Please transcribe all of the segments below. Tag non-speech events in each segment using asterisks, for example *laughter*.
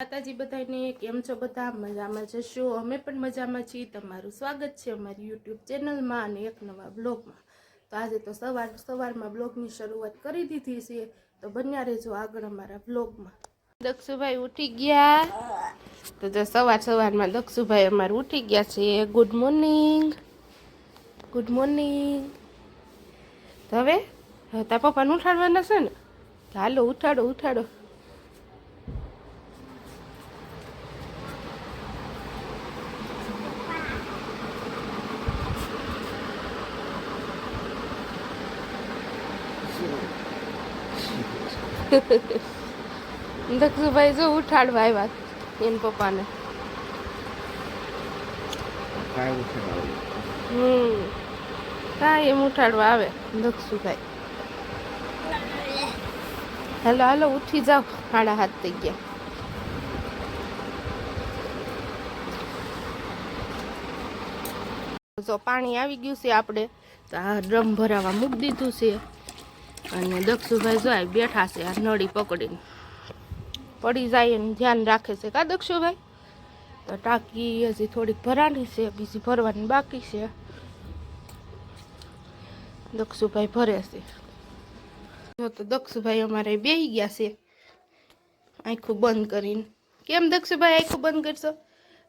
માતાજી બધાને કેમ છો બધા? મજામાં જશો? અમે પણ મજામાં છીએ. તમારું સ્વાગત છે અમારી યુટ્યુબ ચેનલમાં અને એક નવા બ્લોગમાં. તો આજે તો સવાર, સવારમાં બ્લોગની શરૂઆત કરી દીધી છે. તો બન્યા રહેજો આગળ અમારા બ્લોગમાં. દક્ષુભાઈ ઉઠી ગયા. તો જો સવાર, સવારમાં દક્ષુભાઈ અમારે ઉઠી ગયા છે. ગુડ મોર્નિંગ ગુડ મોર્નિંગ તો હવે તા પપ્પાને ઉઠાડવાના છે ને? હાલો, ઉઠાડો ઉઠાડો. *laughs* દક્ષુભાઈ જો ઉઠાડવા આવ્યા એન પપ્પાને. કાંઈ હમ. હા એમ ઉઠાડવા આવે દક્ષુભાઈ. હાલો હાલો ઉઠી જાઓ. સાડા હાથ થઈ ગયા. જો પાણી આવી ગયું છે આપણે તો આ ડ્રમ ભરાવા મૂકી દીધું છે. અને દક્ષુભાઈ જો બેઠા છે આ નળી પકડીને. પડી જાય એનું ધ્યાન રાખે છે કા દક્ષુભાઈ તો ટાંકી હજી થોડીક ભરાની છે, બીજી ભરવાની બાકી છે. દક્ષુભાઈ ભરે છે. જો તો દક્ષુભાઈ અમારે બેહી ગયા છે આખું બંધ કરીને. કેમ દક્ષુભાઈ આખું બંધ કરશો?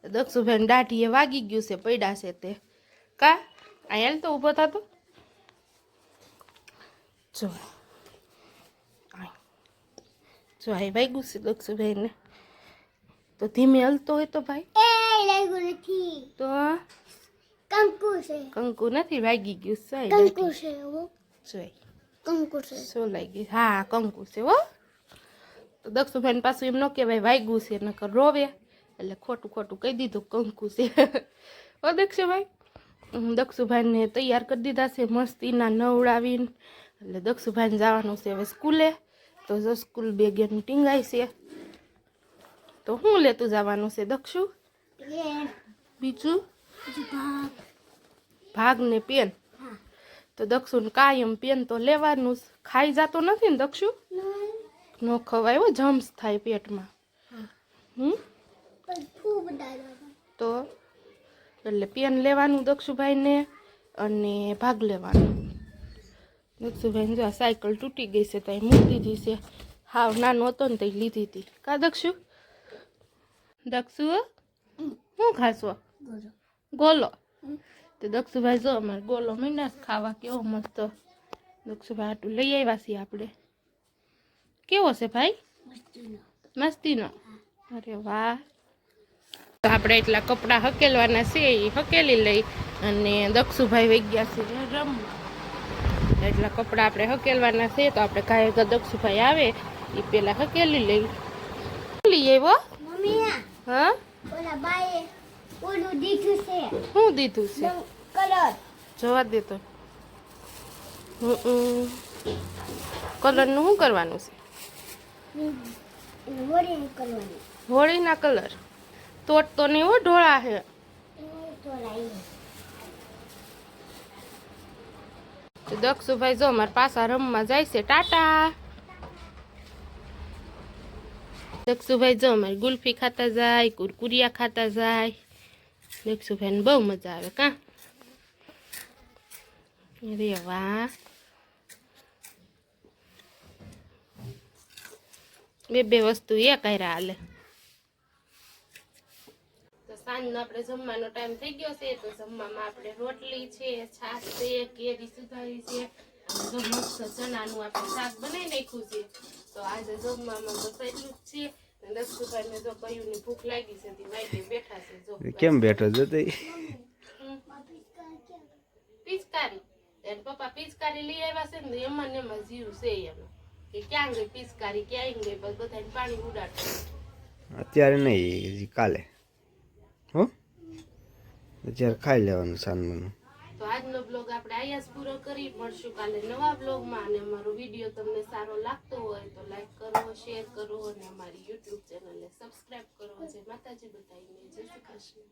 દક્ષુભાઈ દાઢીએ વાગી ગયું છે, પડ્યા છે તે. કા? અહીંયા તો ઊભો થતો જો. જો આ વાગ્યું છે દક્ષુભાઈને તો ધીમે હલતો હોય તો ભાઈ એ લાગ્યું નથી તો કંકુ છે કંકુ નથી વાગી ગયું છે કંકુ છે હો જોઈ કંકુ છે શું લાગી હા કંકુ છે હો તો દક્ષુભાઈ પાછું એમ ન કહેવાય વાગ્યું છે નકર રોવે એટલે ખોટું ખોટું કહી દીધું કંકુ છે હો દક્ષુભાઈ દક્ષુભાઈને તૈયાર કરી દીધા છે મસ્તીના નવડાવીને એટલે દક્ષુભાઈને જવાનું છે હવે સ્કૂલે. તો જો સ્કૂલ બેગ એનું ટીંગાય છે. તો હું લેતું જવાનું છે દક્ષુ? બીજું? ભાગ. ને પેન. તો દક્ષુને કાયમ પેન તો લેવાનું ખાઈ જતો નથી ને દક્ષુ? ન. ખવાય હો જમ્સ થાય પેટમાં. હમ? તો એટલે પેન લેવાનું દક્ષુભાઈને અને ભાગ લેવાનો. દક્ષુભાઈને જો આ સાયકલ તૂટી ગઈ છે તો મૂકી દીધી છે. હાવ નાનો હતો ને તો એ લીધી હતી. કા દક્ષુ? દક્ષુ શું ખાશો? ગોલો. તો દક્ષુભાઈ જો અમારે ગોલો મીંડા ખાવા કેવો મસ્ત. દક્ષુભાઈ આટલું લઈ આવ્યા છીએ આપણે. કેવો છે ભાઈ? મસ્તીનો. મસ્તીનો અરે વાહ. તો આપણે એટલા કપડાં હકેલવાના છે એ હકેલી લઈ અને દક્ષુભાઈ વહી ગયા છે રમવા. એટલા કપડાં આપણે હકેલવાના છે તો આપણે કાંઈ અગર દક્ષુભાઈ આવે એ પેલા હકેલી લઈ. લઈ આવ્યો? મમ્મી આ હા? ઓલા બાએ ઓલું દીધું છે. શું દીધું છે? નવું કલર. જવા દે તો. હમ કલરનું શું કરવાનું છે? વળી કરવાની. હોળીના કલર. તોટ તો નહીં હો ઢોળા છે દક્ષુભાઈ જો મારા પાછા રમવા જાય છે. ટાટા! દક્ષુભાઈ જો અમારે ગુલ્ફી ખાતા જાય, કુરકુરિયા ખાતા જાય. દક્ષુભાઈને બહુ મજા આવે, કા? અરે વાહ! બે બે વસ્તુ એ કર્યા હાલે. તો આપણે જમવાનો ટાઈમ થઈ ગયો છે તો જમવામાં આપણે રોટલી છે છાશ છે કેરી સુધારી છે. તો મસ્ત ચણાનું આપણે શાક બનાવી નાખ્યું છે. તો આજે જમવામાં બસ એટલું જ છે. કયુંની ભૂખ લાગી છે તે વાગે બેઠા છે જો કેમ બેઠો જતો પિચકારી. એને પપ્પા પિચકારી લઈ આવ્યા છે ને એમાં ને એમાં જીવ છે એનો. કે ક્યાં ગઈ પિચકારી ક્યાં ગઈ બસ બધાને પાણી ઉડાડશે અત્યારે નહીં કાલે. હો? ખાઈ લેવાનું સાંજનું. તો આજનો બ્લોગ આપણે અહીંયા પૂરો કરી. મળશું કાલે નવા બ્લોગમાં અને અમારો વીડિયો તમને સારો લાગતો હોય તો લાઈક કરો શેર કરો અને અમારી યુટ્યુબ ચેનલને સબસ્ક્રાઈબ કરો. જે માતાજી બતાવીને જય શ્રી કૃષ્ણ.